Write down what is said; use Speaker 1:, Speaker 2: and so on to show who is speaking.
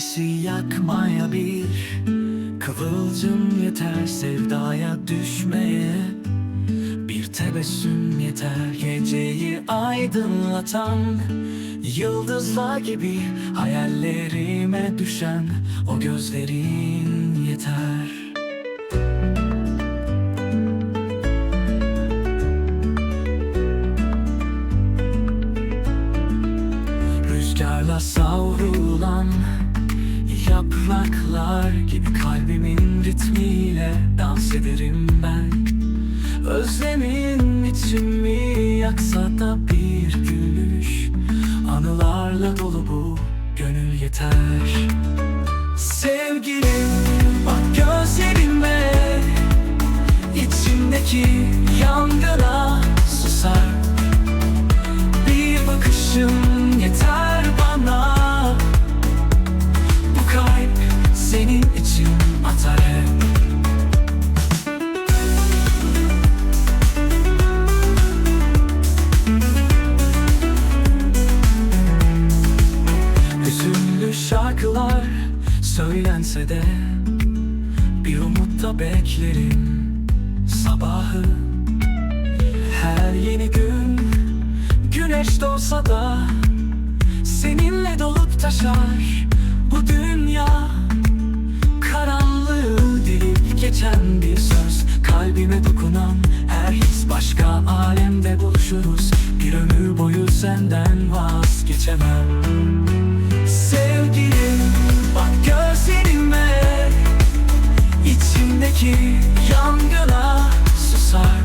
Speaker 1: ateşi yakmaya bir Kıvılcım yeter sevdaya düşmeye. Bir tebessüm yeter geceyi aydınlatan. Yıldızlar gibi hayallerime düşen O gözlerin yeter. Rüzgarla savrulan Yapraklar gibi kalbimin ritmiyle dans ederim ben. Özlemin içimi yaksa da bir gülüş? Anılarla dolu bu gönül yeter. Sevgilim bak gözlerime şarkılar söylense de Bir umutta beklerim sabahı. Her yeni gün güneş doğsa da Seninle dolup taşar bu dünya. Karanlığı delip geçen bir söz Kalbime dokunan her his. Başka alemde buluşuruz Bir ömür boyu senden vazgeçemem ki yangına susar.